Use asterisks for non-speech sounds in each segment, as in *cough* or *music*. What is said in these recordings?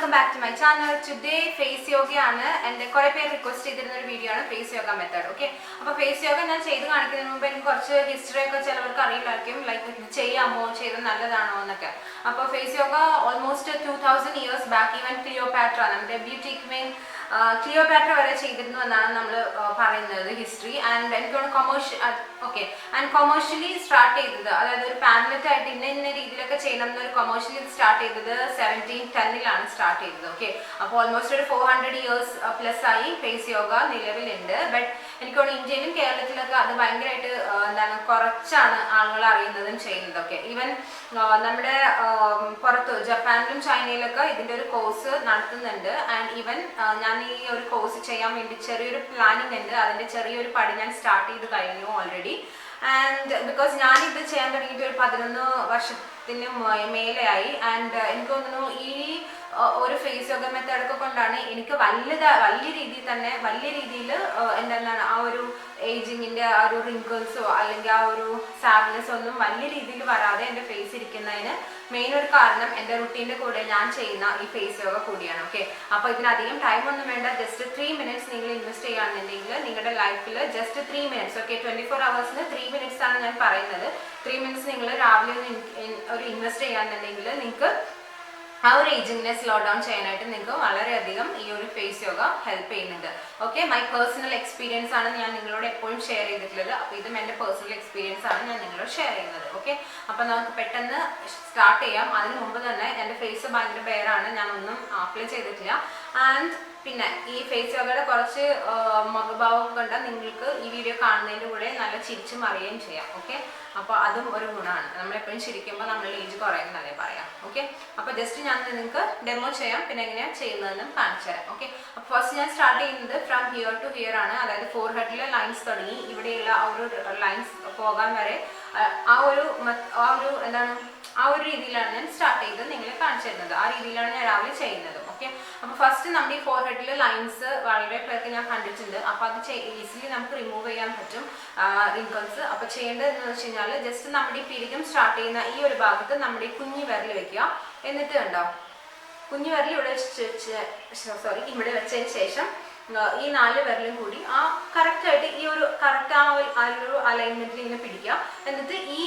Welcome back to my channel today face യോഗയാണ് എന്റെ കുറെ പേര് റിക്വസ്റ്റ് ചെയ്തിരുന്ന ഒരു വീഡിയോ ആണ് ഫേസ് യോഗ മെത്തേഡ് ഓക്കെ അപ്പോൾ ഫേസ് യോഗ ഞാൻ ചെയ്ത് കാണിക്കുന്നതിന് മുമ്പ് എനിക്ക് കുറച്ച് ഹിസ്റ്ററി ഒക്കെ ചിലവർക്ക് അറിയില്ലായിരിക്കും. ലൈക്ക് ചെയ്യാമോ? ചെയ്ത് നല്ലതാണോ എന്നൊക്കെ. അപ്പോൾ face yoga almost two thousand years back even Cleopatra നമ്മുടെ ബ്യൂട്ടി ക്വീൻ ക്ലിയോപാട്ര വരെ ചെയ്തിരുന്നു എന്നാണ് നമ്മൾ പറയുന്നത് ഹിസ്റ്ററി ആൻഡ് എനിക്ക് commercial okay and commercially start ചെയ്തത് അതായത് ഒരു പാൻലെറ്റ് ആയിട്ട് ഇന്ന ഇന്ന രീതിയിലൊക്കെ ചെയ്യണം എന്നൊരു കൊമേഴ്ഷ്യലി സ്റ്റാർട്ട് ചെയ്തത് സെവന്റീൻ ടെന്നിലാണ് സ്റ്റാർട്ട് ചെയ്തത് ഓക്കെ അപ്പോൾ ഓൾമോസ്റ്റ് ഒരു ഫോർ ഹൺഡ്രഡ് ഇയേഴ്സ് പ്ലസ് ആയി ഫേസ് യോഗ നിലവിലുണ്ട്. ബട്ട് എനിക്ക് തോന്നുന്നു ഇന്ത്യയിലും കേരളത്തിലൊക്കെ അത് ഭയങ്കരമായിട്ട് എന്താണ് കുറച്ചാണ് ആളുകൾ അറിയുന്നതും ചെയ്യുന്നതൊക്കെ. ഈവൻ നമ്മുടെ പുറത്ത് ജപ്പാനിലും ചൈനയിലൊക്കെ ഇതിന്റെ ഒരു കോഴ്സ് നടത്തുന്നുണ്ട്. ആൻഡ് ഈവൻ ഞാൻ ഈ ഒരു കോഴ്സ് ചെയ്യാൻ വേണ്ടി ചെറിയൊരു പ്ലാനിങ് ഉണ്ട്. അതിന്റെ ചെറിയൊരു പടി ഞാൻ സ്റ്റാർട്ട് ചെയ്ത് കഴിഞ്ഞു ഓൾറെഡി ആൻഡ് ബിക്കോസ് ഞാനിത് ചെയ്യാൻ തുടങ്ങിയിട്ട് ഒരു പതിനൊന്ന് വർഷത്തിന് മേലെയായി. ആൻഡ് എനിക്ക് തോന്നുന്നു ഈ ഒരു ഫേസ് യോഗ മെത്തേഡൊക്കെ കൊണ്ടാണ് എനിക്ക് വലുത വലിയ രീതിയിൽ തന്നെ വലിയ രീതിയിൽ എന്താണ് ആ ഒരു ഏജിങ്ങിന്റെ ആ ഒരു റിങ്കിൾസോ അല്ലെങ്കിൽ ആ ഒരു സാഡ്നെസ് ഒന്നും വലിയ രീതിയിൽ വരാതെ എന്റെ ഫേസ് ഇരിക്കുന്നതിന് മെയിൻ ഒരു കാരണം എന്റെ റുട്ടീന്റെ കൂടെ ഞാൻ ചെയ്യുന്ന ഈ ഫേസ് യോഗ കൂടിയാണ് ഓക്കെ അപ്പോൾ ഇതിനധികം ടൈം ഒന്നും വേണ്ട. ജസ്റ്റ് ത്രീ മിനിറ്റ്സ് നിങ്ങൾ ഇൻവെസ്റ്റ് ചെയ്യുകയാണെന്നുണ്ടെങ്കിൽ നിങ്ങളുടെ ലൈഫിൽ just three minutes okay twenty four അവേഴ്സിന് three minutes ആണ് ഞാൻ പറയുന്നത്. ത്രീ മിനിറ്റ്സ് നിങ്ങൾ രാവിലെ ഒരു ഇൻവെസ്റ്റ് ചെയ്യുകയാണെന്നുണ്ടെങ്കിൽ നിങ്ങൾക്ക് ആ ഒരു ഏജിങ്ങിനെ സ്ലോ ഡൗൺ ചെയ്യാനായിട്ട് നിങ്ങൾക്ക് വളരെയധികം ഈ ഒരു ഫേസ് യോഗ ഹെൽപ്പ് ചെയ്യുന്നുണ്ട്. ഓക്കെ മൈ പേഴ്സണൽ എക്സ്പീരിയൻസ് ആണ് ഞാൻ നിങ്ങളോട് എപ്പോഴും ഷെയർ ചെയ്തിട്ടുള്ളത്. അപ്പോൾ ഇതും എന്റെ പേഴ്സണൽ എക്സ്പീരിയൻസ് ആണ് ഞാൻ നിങ്ങളോട് ഷെയർ ചെയ്യുന്നത്. ഓക്കെ അപ്പോൾ നമുക്ക് പെട്ടെന്ന് സ്റ്റാർട്ട് ചെയ്യാം. അതിന് മുമ്പ് തന്നെ എന്റെ ഫേസ് ഭയങ്കര ഞാൻ ഒന്നും അപ്ലൈ ചെയ്തിട്ടില്ല. ആൻഡ് പിന്നെ ഈ ഫേസ് യോഗയുടെ കുറച്ച് മുഖഭാവം കണ്ടാൽ നിങ്ങൾക്ക് ഈ വീഡിയോ കാണുന്നതിന്റെ കൂടെ നല്ല ചിരിച്ചു അറിയുകയും ചെയ്യാം ഓക്കെ അപ്പോൾ അതും ഒരു ഗുണമാണ്. നമ്മളെപ്പോഴും ചിരിക്കുമ്പോൾ നമ്മൾ ഏജ് കുറയുന്നതല്ലേ പറയാം ഓക്കെ അപ്പോൾ ജസ്റ്റ് ഞാൻ നിങ്ങൾക്ക് ഡെമോ ചെയ്യാം പിന്നെ എങ്ങനെയാണ് ചെയ്യുന്നതെന്നും കാണിച്ചു തരാം ഓക്കെ അപ്പോൾ ഫസ്റ്റ് ഞാൻ സ്റ്റാർട്ട് ചെയ്യുന്നത് ഫ്രം ഹിയർ ടു ഹിയർ ആണ്. അതായത് ഫോർ ഹെഡിലെ ലൈൻസ് തുടങ്ങി ഇവിടെയുള്ള ആ ഒരു ലൈൻസ് പോകാൻ വരെ ആ, ഒരു ആ ഒരു എന്താണ് ആ ഒരു രീതിയിലാണ് ഞാൻ സ്റ്റാർട്ട് ചെയ്തത് നിങ്ങളെ കാണിച്ചു തരുന്നത്. ആ രീതിയിലാണ് ഞാൻ രാവിലെ ചെയ്യുന്നത് അപ്പോൾ ഫസ്റ്റ് നമ്മുടെ ഈ ഫോർ ഹെഡിലെ ലൈൻസ് വളരെ പേർക്ക് ഞാൻ കണ്ടിട്ടുണ്ട്. അപ്പോൾ അത് ഈസിലി നമുക്ക് റിമൂവ് ചെയ്യാൻ പറ്റും. റിങ്കിൾസ് അപ്പോൾ ചെയ്യേണ്ടത് എന്ന് വെച്ച് കഴിഞ്ഞാൽ ജസ്റ്റ് നമ്മുടെ ഈ പിരികം സ്റ്റാർട്ട് ചെയ്യുന്ന ഈ ഒരു ഭാഗത്ത് നമ്മുടെ ഈ കുഞ്ഞു വിരൽ വെക്കുക. എന്നിട്ട് കണ്ടോ? കുഞ്ഞു വിരൽ ഇവിടെ സോറി ഇവിടെ വെച്ചതിന് ശേഷം ഈ നാല് വിരലും കൂടി ആ കറക്റ്റ് ആയിട്ട് ഈ ഒരു കറക്റ്റ് ആ ഒരു അലൈൻമെന്റിൽ ഇങ്ങനെ പിടിക്കുക. എന്നിട്ട് ഈ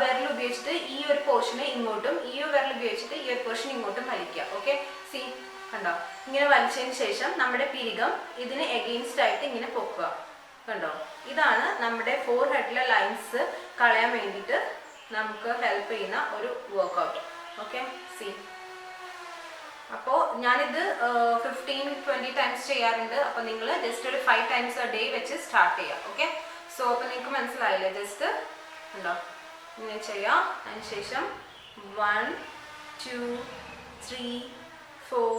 വിരൽ ഉപയോഗിച്ചിട്ട് ഈ ഒരു പോർഷനെ ഇങ്ങോട്ടും ഈ ഒരു വിരൽ ഉപയോഗിച്ചിട്ട് ഈ ഒരു പോർഷൻ ഇങ്ങോട്ടും വലിക്കുക. ഓക്കെ സി കണ്ടോ? ഇങ്ങനെ വലിച്ചതിന് ശേഷം നമ്മുടെ പിരികം ഇതിന് എഗെയിൻസ്റ്റ് ആയിട്ട് ഇങ്ങനെ പൊക്കുക. കണ്ടോ? ഇതാണ് നമ്മുടെ ഫോർ ഹെഡിലെ ലൈൻസ് കളയാൻ വേണ്ടിയിട്ട് നമുക്ക് ഹെൽപ്പ് ചെയ്യുന്ന ഒരു വർക്കൗട്ട് ഓക്കെ സി അപ്പോൾ ഞാനിത് ഫിഫ്റ്റീൻ ട്വന്റി ടൈംസ് ചെയ്യാറുണ്ട്. അപ്പോൾ നിങ്ങൾ ജസ്റ്റ് ഒരു ഫൈവ് ടൈംസ് എ ഡേ വെച്ച് സ്റ്റാർട്ട് ചെയ്യാം. ഓക്കെ സോ അപ്പോൾ നിങ്ങൾക്ക് മനസ്സിലായില്ലേ? ജസ്റ്റ് ഉണ്ടോ ഇങ്ങനെ ചെയ്യാം. അതിന് ശേഷം one two three four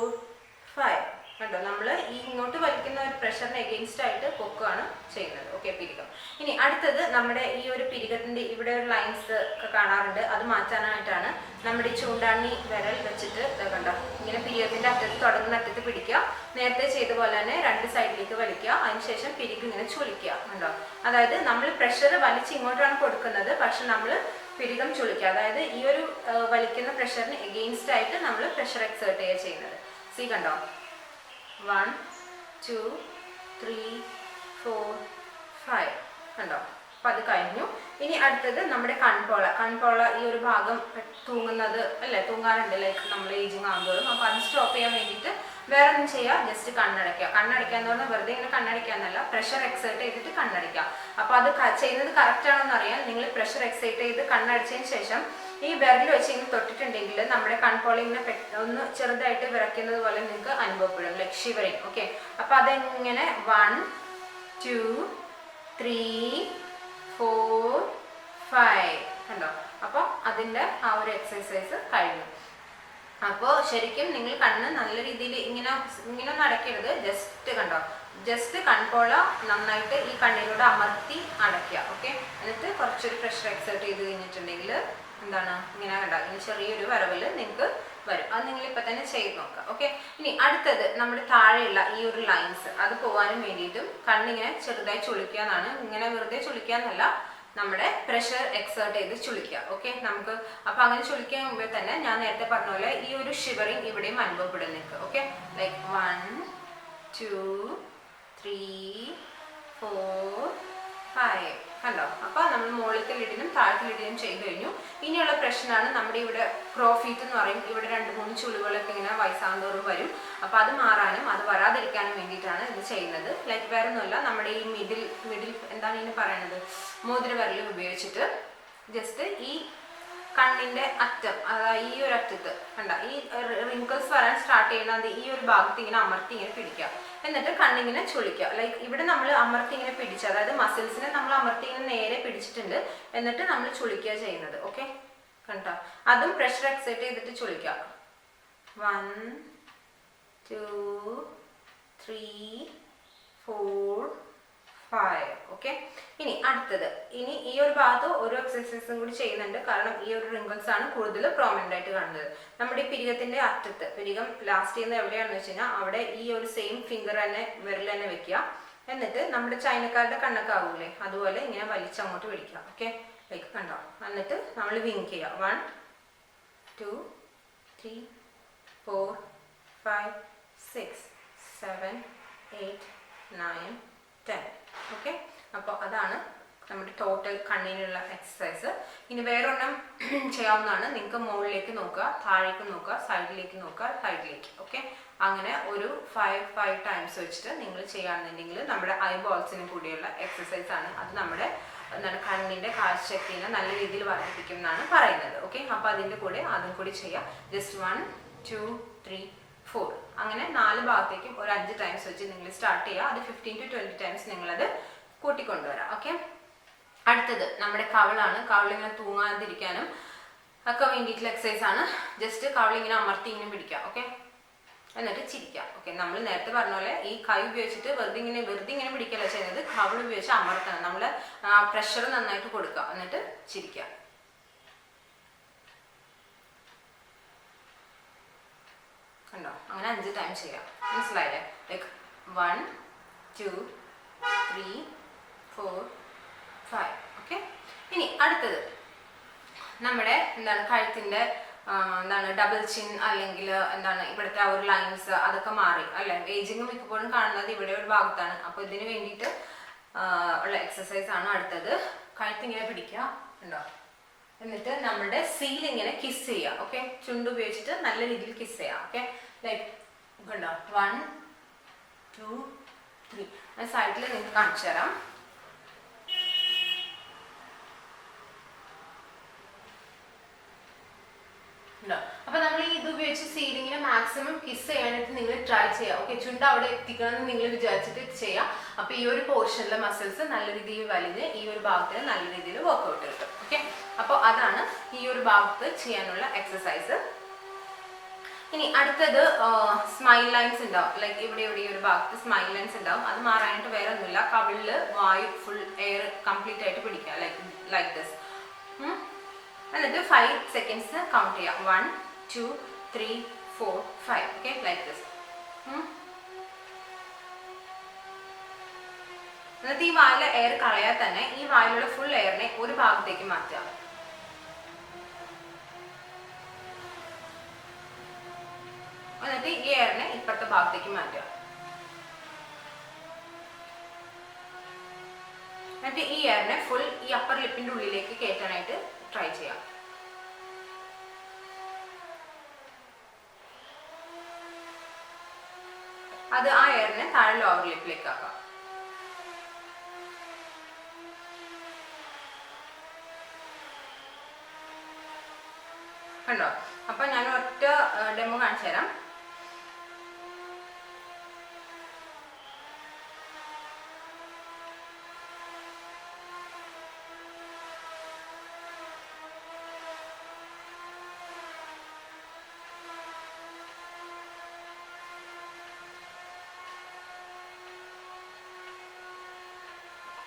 five കണ്ടോ? നമ്മൾ ഈ ഇങ്ങോട്ട് വലിക്കുന്ന ഒരു പ്രഷറിന് എഗെയിൻസ്റ്റ് ആയിട്ട് പൊക്കുകയാണ് ചെയ്യുന്നത്. ഓക്കെ പിരികം. ഇനി അടുത്തത് നമ്മുടെ ഈ ഒരു പിരികത്തിന്റെ ഇവിടെ ഒരു ലൈൻസ് ഒക്കെ കാണാറുണ്ട്. അത് മാറ്റാനായിട്ടാണ് നമ്മുടെ ഈ ചൂണ്ടാണി വിരൽ വെച്ചിട്ട് കണ്ടോ? ഇങ്ങനെ പിരികത്തിന്റെ അറ്റത്ത് തുടങ്ങുന്ന അറ്റത്ത് പിടിക്കുക. നേരത്തെ ചെയ്ത പോലെ തന്നെ രണ്ട് സൈഡിലേക്ക് വലിക്കുക. അതിനുശേഷം പിരികം ഇങ്ങനെ ചുളിക്കുക. കണ്ടോ? അതായത് നമ്മൾ പ്രഷർ വലിച്ച് ഇങ്ങോട്ടാണ് കൊടുക്കുന്നത്. പക്ഷെ നമ്മൾ പിരികം ചുളിക്കുക. അതായത് ഈ ഒരു വലിക്കുന്ന പ്രഷറിന് എഗെയിൻസ്റ്റ് ആയിട്ട് നമ്മൾ പ്രഷർ എക്സേർട്ട് ചെയ്യുക ചെയ്യുന്നത്. സി കണ്ടോ? One two three four five. കണ്ടോ? അപ്പം അത് കഴിഞ്ഞു. ഇനി അടുത്തത് നമ്മുടെ കൺപോള. കൺപോള ഈ ഒരു ഭാഗം തൂങ്ങുന്നത് അല്ലേ? തൂങ്ങാറുണ്ട്. ലൈക്ക് നമ്മൾ ഏജിങ് ആകുമ്പോഴും അപ്പോൾ അത് സ്റ്റോപ്പ് ചെയ്യാൻ വേണ്ടിയിട്ട് വേറെ ഒന്നും ചെയ്യുക ജസ്റ്റ് കണ്ണടയ്ക്കുക. കണ്ണടയ്ക്കുക എന്ന് പറഞ്ഞാൽ വെറുതെ ഇങ്ങനെ കണ്ണടയ്ക്കുക എന്നല്ല. പ്രഷർ എക്സൈറ്റ് ചെയ്തിട്ട് കണ്ണടയ്ക്കുക. അപ്പോൾ അത് ചെയ്യുന്നത് കറക്റ്റ് ആണെന്ന് അറിയാൻ നിങ്ങൾ പ്രഷർ എക്സൈറ്റ് ചെയ്ത് കണ്ണടച്ചതിന് ശേഷം ഈ വിരൽ വെച്ച് ഇങ്ങനെ തൊട്ടിട്ടുണ്ടെങ്കിൽ നമ്മുടെ കൺപോളിങ്ങിനെ ഒന്ന് ചെറുതായിട്ട് വിറയ്ക്കുന്നത് പോലെ നിങ്ങൾക്ക് അനുഭവപ്പെടും. ലൈക്ക് ഷിവറിങ് ഓക്കെ അപ്പോൾ അതെങ്ങനെ? One two three four five കണ്ടോ? അപ്പോൾ അതിന്റെ ആ ഒരു എക്സസൈസ് കഴിഞ്ഞു. അപ്പോൾ ശരിക്കും നിങ്ങൾ കണ്ണ് നല്ല രീതിയിൽ ഇങ്ങനെ ഇങ്ങനെ ഒന്നും അടയ്ക്കരുത്. ജസ്റ്റ് കണ്ടോ? ജസ്റ്റ് കൺപോള നന്നായിട്ട് ഈ കണ്ണിലൂടെ അമർത്തി അടയ്ക്കുക. ഓക്കെ എന്നിട്ട് കുറച്ചൊരു പ്രഷർ എക്സേർട്ട് ചെയ്ത് കഴിഞ്ഞിട്ടുണ്ടെങ്കിൽ എന്താണ്? ഇങ്ങനെ കണ്ടോ ചെറിയൊരു വരവിൽ നിങ്ങൾക്ക് വരും. അത് നിങ്ങൾ ഇപ്പൊ തന്നെ ചെയ്ത് നോക്കുക ഓക്കെ? ഇനി അടുത്തത് നമ്മുടെ താഴെയുള്ള ഈ ഒരു ലൈൻസ് അത് പോകാനും വേണ്ടിയിട്ടും കണ്ണിങ്ങനെ ചെറുതായി ചുളിക്കുക എന്നാണ്. ഇങ്ങനെ വെറുതെ ചുളിക്കുക എന്നല്ല നമ്മുടെ പ്രഷർ എക്സേർട്ട് ചെയ്ത് ചുളിക്കുക ഓക്കെ? നമുക്ക് അപ്പൊ അങ്ങനെ ചുളിക്കാൻ മുമ്പേ തന്നെ ഞാൻ നേരത്തെ പറഞ്ഞ പോലെ ഈ ഒരു ഷിവറിങ് ഇവിടെയും അനുഭവപ്പെടും നിങ്ങൾക്ക് okay? Like one two three four five കണ്ടോ അപ്പൊ നമ്മൾ മുകളിലത്തെ ലിഡിനും താഴത്തെ ലിഡിനും ചെയ്തു കഴിഞ്ഞു. ഇനിയുള്ള പ്രശ്നമാണ് നമ്മുടെ ഇവിടെ ക്രോഫീറ്റ് എന്ന് പറയും. ഇവിടെ രണ്ട് മൂന്ന് ചുളിവുകളൊക്കെ ഇങ്ങനെ വയസ്സാന്തോറും വരും. അപ്പൊ അത് മാറാനും അത് വരാതിരിക്കാനും വേണ്ടിയിട്ടാണ് ഇത് ചെയ്യുന്നത്. ലൈക്ക് വേറെ ഒന്നുമില്ല നമ്മുടെ ഈ മിഡിൽ മിഡിൽ എന്താണ് ഇതിന് പറയുന്നത് മോതിര വിരൽ ഉപയോഗിച്ചിട്ട് ജസ്റ്റ് ഈ കണ്ണിന്റെ അറ്റം അതായത് ഈ ഒരു അറ്റത്ത് കണ്ട ഈ റിങ്കിൾസ് വരാൻ സ്റ്റാർട്ട് ചെയ്യുന്നത് ഈ ഒരു ഭാഗത്ത് ഇങ്ങനെ അമർത്തി ഇങ്ങനെ പിടിക്കുക. എന്നിട്ട് കണ്ണിങ്ങനെ ചുളിക്കുക. ലൈക്ക് ഇവിടെ നമ്മൾ അമർത്തി ഇങ്ങനെ പിടിച്ച് അതായത് മസിൽസിനെ നമ്മൾ അമർത്തി ഇങ്ങനെ നേരെ പിടിച്ചിട്ടുണ്ട്. എന്നിട്ട് നമ്മൾ ചുളിക്കുക ചെയ്യുന്നത്. ഓക്കെ കണ്ടോ? അതും പ്രഷർ എക്സൈറ്റ് ചെയ്തിട്ട് ചുളിക്കുക. One two three four five okay ഇനി അടുത്തത്. ഇനി ഈ ഒരു ഭാഗത്ത് ഓരോ എക്സസൈസും കൂടി ചെയ്യുന്നുണ്ട്. കാരണം ഈ ഒരു റിങ്കിൾസ് ആണ് കൂടുതൽ പ്രോമിനന്റ് ആയിട്ട് കാണുന്നത്. നമ്മുടെ ഈ പിരികത്തിന്റെ അറ്റത്ത് പിരികം ലാസ്റ്റ് ചെയ്യുന്നത് എവിടെയാണെന്ന് വെച്ച് കഴിഞ്ഞാൽ അവിടെ ഈ ഒരു സെയിം ഫിംഗർ തന്നെ വിരൽ തന്നെ വെക്കുക. എന്നിട്ട് നമ്മുടെ ചൈനക്കാരുടെ കണ്ണൊക്കെ ആവൂലേ? അതുപോലെ ഇങ്ങനെ വലിച്ചങ്ങോട്ട് വിളിക്കുക ഓക്കെ ലൈക്ക് കണ്ടോ? എന്നിട്ട് നമ്മൾ വിങ്ക് ചെയ്യുക. One two three four five six seven eight nine ten okay അപ്പോൾ അതാണ് നമ്മുടെ ടോട്ടൽ കണ്ണിനുള്ള എക്സസൈസ് ഇനി വേറൊരെണ്ണം *clears throat* ചെയ്യാവുന്നതാണ്. നിങ്ങൾക്ക് മുകളിലേക്ക് നോക്കുക താഴേക്ക് നോക്കുക സൈഡിലേക്ക് നോക്കുക സൈഡിലേക്ക് ഓക്കെ അങ്ങനെ ഒരു ഫൈവ് ഫൈവ് ടൈംസ് വെച്ചിട്ട് നിങ്ങൾ ചെയ്യുകയാണെന്നുണ്ടെങ്കിൽ നമ്മുടെ ഐബോൾസിന് കൂടിയുള്ള എക്സസൈസ് ആണ്. അത് നമ്മുടെ എന്താണ് കണ്ണിന്റെ കാഴ്ചശക്തിനെ നല്ല രീതിയിൽ വർദ്ധിപ്പിക്കും എന്നാണ് പറയുന്നത്. ഓക്കെ അപ്പോൾ അതിന്റെ കൂടെ അതും കൂടി ചെയ്യാം. Just one two three four അങ്ങനെ നാല് ഭാഗത്തേക്കും ഒരു അഞ്ച് ടൈംസ് വെച്ച് നിങ്ങൾ സ്റ്റാർട്ട് ചെയ്യുക. അത് ഫിഫ്റ്റീൻ ടു ട്വന്റി ടൈംസ് നിങ്ങളത് കൂട്ടിക്കൊണ്ടുവരാം. ഓക്കെ അടുത്തത് നമ്മുടെ കവളാണ്. കവളിങ്ങനെ തൂങ്ങാതിരിക്കാനും ഒക്കെ വേണ്ടിയിട്ടുള്ള എക്സസൈസ് ആണ്. ജസ്റ്റ് കവളിങ്ങനെ അമർത്തി ഇങ്ങനെ പിടിക്കുക. ഓക്കെ എന്നിട്ട് ചിരിക്കുക. ഓക്കെ നമ്മൾ നേരത്തെ പറഞ്ഞ പോലെ ഈ കൈ ഉപയോഗിച്ചിട്ട് വെറുതെ ഇങ്ങനെ വെറുതെ ഇങ്ങനെ പിടിക്കല്ല ചെയ്യുന്നത്. കവൾ ഉപയോഗിച്ച് അമർത്തണം. നമ്മൾ പ്രഷർ നന്നായിട്ട് കൊടുക്കുക. എന്നിട്ട് ചിരിക്കുക. കണ്ടോ അങ്ങനെ അഞ്ച് ടൈം ചെയ്യാം. മനസ്സിലായില്ലേ? Like one two three four five okay ഇനി അടുത്തത്. നമ്മുടെ എന്താണ് കഴുത്തിന്റെ എന്താണ് ഡബിൾ ചിൻ അല്ലെങ്കിൽ എന്താണ് ഇവിടുത്തെ ആ ഒരു ലൈൻസ് അതൊക്കെ മാറി അല്ലെ? ഏജിങ് മിക്കപ്പോഴും കാണുന്നത് ഇവിടെ ഒരു ഭാഗത്താണ്. അപ്പോൾ ഇതിന് വേണ്ടിയിട്ട് ഉള്ള എക്സസൈസ് ആണ് അടുത്തത്. കഴുത്തിങ്ങനെ പിടിക്കുക ഉണ്ടോ? എന്നിട്ട് നമ്മുടെ സീൽ ഇങ്ങനെ കിസ് ചെയ്യുക ഓക്കെ ചുണ്ട് ഉപയോഗിച്ചിട്ട് നല്ല രീതിയിൽ കിസ് ചെയ്യാം ഓക്കെ ലൈക്ക് കണ്ടോ? വൺ ടു ത്രീ സൈഡിൽ നിങ്ങൾക്ക് കാണിച്ചു തരാം. അപ്പൊ നമ്മൾ ഇത് ഉപയോഗിച്ച് സീലിങ്ങിനെ മാക്സിമം കിസ് ചെയ്യാനായിട്ട് നിങ്ങൾ ട്രൈ ചെയ്യുക ഓക്കെ ചുണ്ട് അവിടെ എത്തിക്കണം എന്ന് നിങ്ങൾ വിചാരിച്ചിട്ട് ചെയ്യാം. അപ്പൊ ഈ ഒരു പോർഷനിലെ മസിൽസ് നല്ല രീതിയിൽ വലിഞ്ഞ് ഈ ഒരു ഭാഗത്തിന് നല്ല രീതിയിൽ വർക്ക്ഔട്ട് കിട്ടും ഓക്കെ അപ്പോൾ അതാണ് ഈ ഒരു ഭാഗത്ത് ചെയ്യാനുള്ള എക്സസൈസ് ഇനി അടുത്തത് സ്മൈൽ ലൈൻസ് ഉണ്ടാവും. ലൈക്ക് ഇവിടെ ഇവിടെ ഒരു ഭാഗത്ത് സ്മൈൽ ലൈൻസ് ഉണ്ടാവും. അത് മാറാനായിട്ട് വേറെ ഒന്നുമില്ല കവിളിൽ വായു ഫുൾ എയർ കംപ്ലീറ്റ് ആയിട്ട് പിടിക്കുക. ലൈക്ക് ലൈക്ക് ദിസ് എന്നിട്ട് ഫൈവ് സെക്കൻഡ്സ് കൗണ്ട് ചെയ്യാം one two three four five okay like this എന്നിട്ട് ഈ വായിലെ എയർ കളയാൽ തന്നെ ഈ വായിലുള്ള ഫുൾ എയറിനെ ഒരു ഭാഗത്തേക്ക് മാറ്റുക. എന്നിട്ട് ഈ എയറിനെ ഇപ്പുറത്തെ ഭാഗത്തേക്ക് മാറ്റുക. എന്നിട്ട് ഈ എയറിനെ ഫുൾ ഈ അപ്പർ ലിപ്പിന്റെ ഉള്ളിലേക്ക് കയറ്റാനായിട്ട് ട്രൈ ചെയ്യാം അത് ആ എയറിനെ താഴെ ലോവർ ലിപ്പിലേക്ക് ആക്കാം. കണ്ടോ? അപ്പൊ ഞാൻ ഒറ്റ ഡെമോ കാണിച്ചു തരാം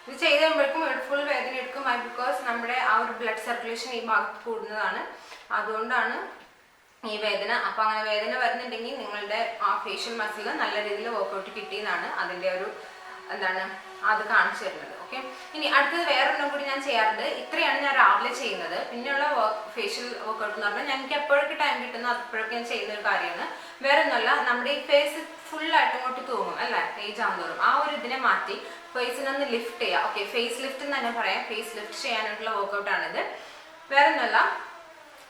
ഇത് ചെയ്ത് കഴിയുമ്പോഴേക്കും ഇവിടെ ഫുൾ വേദന എടുക്കും. ബിക്കോസ് നമ്മുടെ ആ ഒരു ബ്ലഡ് സർക്കുലേഷൻ ഈ ഭാഗത്ത് കൂടുന്നതാണ്. അതുകൊണ്ടാണ് ഈ വേദന. അപ്പൊ അങ്ങനെ വേദന വരുന്നുണ്ടെങ്കിൽ നിങ്ങളുടെ ആ ഫേഷ്യൽ മസിൽ നല്ല രീതിയിൽ വർക്കൗട്ട് കിട്ടിയെന്നാണ് അതിന്റെ ഒരു എന്താണ് അത് കാണിച്ചു തരുന്നത്. ഓക്കെ ഇനി അടുത്തത് വേറൊരെണ്ണം കൂടി ഞാൻ ചെയ്യാറുണ്ട്. ഇത്രയാണ് ഞാൻ രാവിലെ ചെയ്യുന്നത്. പിന്നെയുള്ള ഫേഷ്യൽ വർക്കൗട്ട് എന്ന് പറഞ്ഞാൽ ഞങ്ങൾക്ക് എപ്പോഴൊക്കെ ടൈം കിട്ടുന്നോ അപ്പോഴൊക്കെ ഞാൻ ചെയ്യുന്ന ഒരു കാര്യമാണ്. വേറെ ഒന്നുമല്ല നമ്മുടെ ഈ ഫേസ് ഫുള്ളായിട്ട് ഇങ്ങോട്ട് തൂങ്ങും അല്ലേ? ഏജ് ആകുന്നതോറും ആ ഒരു ഇതിനെ മാറ്റി ഫേസിനൊന്ന് ലിഫ്റ്റ് ചെയ്യുക ഓക്കെ ഫേസ് ലിഫ്റ്റ് എന്ന് തന്നെ പറയാം. ഫേസ് ലിഫ്റ്റ് ചെയ്യാനായിട്ടുള്ള വർക്കൗട്ടാണിത് വേറെ ഒന്നുമല്ല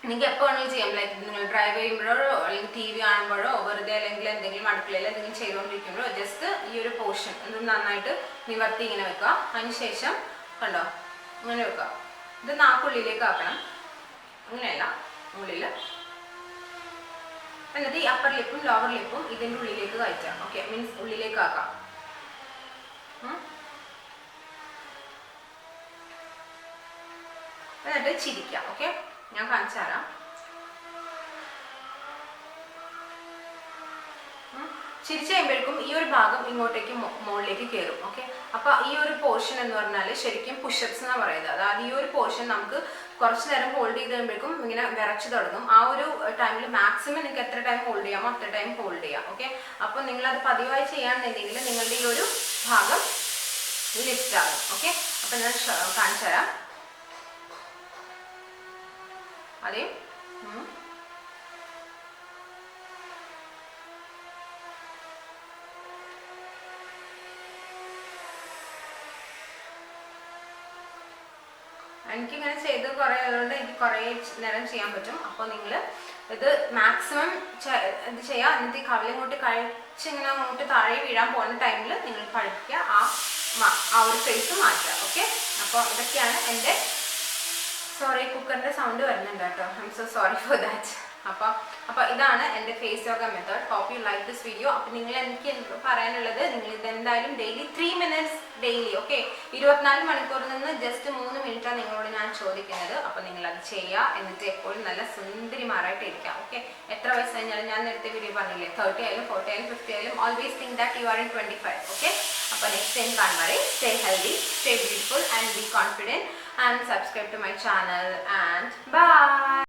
നിങ്ങൾക്ക് എപ്പോൾ വേണമെങ്കിലും ചെയ്യാം. ലൈക്ക് നിങ്ങൾ ഡ്രൈവ് ചെയ്യുമ്പോഴോ അല്ലെങ്കിൽ ടി വി കാണുമ്പോഴോ വെറുതെ അല്ലെങ്കിൽ എന്തെങ്കിലും അടുക്കളയിൽ എന്തെങ്കിലും ചെയ്തുകൊണ്ടിരിക്കുമ്പോഴോ ജസ്റ്റ് ഈ ഒരു പോർഷൻ ഇത് നന്നായിട്ട് നിവർത്തി ഇങ്ങനെ വെക്കുക. അതിനുശേഷം കണ്ടോ ഇങ്ങനെ വെക്കുക. ഇത് നാക്കുള്ളിലേക്ക് ആക്കണം. അങ്ങനെയല്ല ഉള്ളിൽ എന്നിട്ട് ഈ അപ്പർ ലിപ്പും ലോവർ ലിപ്പും ഇതിന്റെ ഉള്ളിലേക്ക് കയറ്റാം. ഓക്കെ മീൻസ് ഉള്ളിലേക്ക് ആക്കാം. എന്നിട്ട് ചിരിക്കാം. ഓക്കെ ഞാൻ കാണിച്ചു തരാം. ചിരിച്ചു കഴിയുമ്പോഴേക്കും ഈ ഒരു ഭാഗം ഇങ്ങോട്ടേക്ക് മുകളിലേക്ക് കയറും ഓക്കെ അപ്പൊ ഈ ഒരു പോർഷൻ എന്ന് പറഞ്ഞാൽ ശരിക്കും പുഷപ്സ് എന്നാണ് പറയുന്നത്. അതായത് ഈ ഒരു പോർഷൻ നമുക്ക് കുറച്ച് നേരം ഹോൾഡ് ചെയ്ത് കഴിയുമ്പോഴേക്കും ഇങ്ങനെ വിറച്ചു തുടങ്ങും. ആ ഒരു ടൈമിൽ മാക്സിമം നിങ്ങൾക്ക് എത്ര ടൈം ഹോൾഡ് ചെയ്യാമോ അത്ര ടൈം ഹോൾഡ് ചെയ്യാം. ഓക്കെ അപ്പോൾ അത് പതിവായി ചെയ്യാന്നുണ്ടെങ്കിൽ നിങ്ങളുടെ ഈ ഒരു ഭാഗം ലിഫ്റ്റ് ആകും. ഓക്കെ അപ്പം ഞാൻ കാണിച്ചു തരാം. അതെ. എനിക്കിങ്ങനെ ചെയ്ത് കുറേ ആയതുകൊണ്ട് എനിക്ക് കുറേ നേരം ചെയ്യാൻ പറ്റും. അപ്പോൾ നിങ്ങൾ ഇത് മാക്സിമം ഇത് ചെയ്യുക എന്നിട്ട് ഈ കവിള ഇങ്ങോട്ട് കഴിച്ച് ഇങ്ങനെ അങ്ങോട്ട് താഴെ വീഴാൻ പോകുന്ന ടൈമിൽ നിങ്ങൾ കഴിക്കുക ആ ആ ഒരു ഫേസ് മാറ്റുക. ഓക്കെ അപ്പോൾ ഇതൊക്കെയാണ് എന്റെ സോറി കുക്കറിന്റെ സൗണ്ട് വരുന്നുണ്ട് കേട്ടോ. I'm so sorry for that അപ്പോൾ അപ്പോൾ ഇതാണ് എന്റെ face yoga method hope you like this video അപ്പോൾ നിങ്ങൾ എനിക്ക് പറയാനുള്ളത് നിങ്ങൾ ഇതെന്തായാലും daily three minutes daily okay ഇരുപത്തിനാല് മണിക്കൂറിൽ നിന്ന് ജസ്റ്റ് മൂന്ന് മിനിറ്റാണ് നിങ്ങളോട് ഞാൻ ചോദിക്കുന്നത്. അപ്പോൾ നിങ്ങൾ അത് ചെയ്യുക എന്നിട്ട് എപ്പോഴും നല്ല സുന്ദരിമാരായിട്ട് ഇരിക്കാം ഓക്കെ എത്ര വയസ്സ് കഴിഞ്ഞാലും ഞാൻ നേരത്തെ വീഡിയോ പറഞ്ഞില്ലേ? തേർട്ടി ആയാലും ഫോർട്ടി ആയാലും ഫിഫ്റ്റി ആയാലും always think that you are in twenty five okay അപ്പോൾ നെക്സ്റ്റ് ടൈം കാണുമ്പോൾ stay healthy stay beautiful and be confident and subscribe to my channel and bye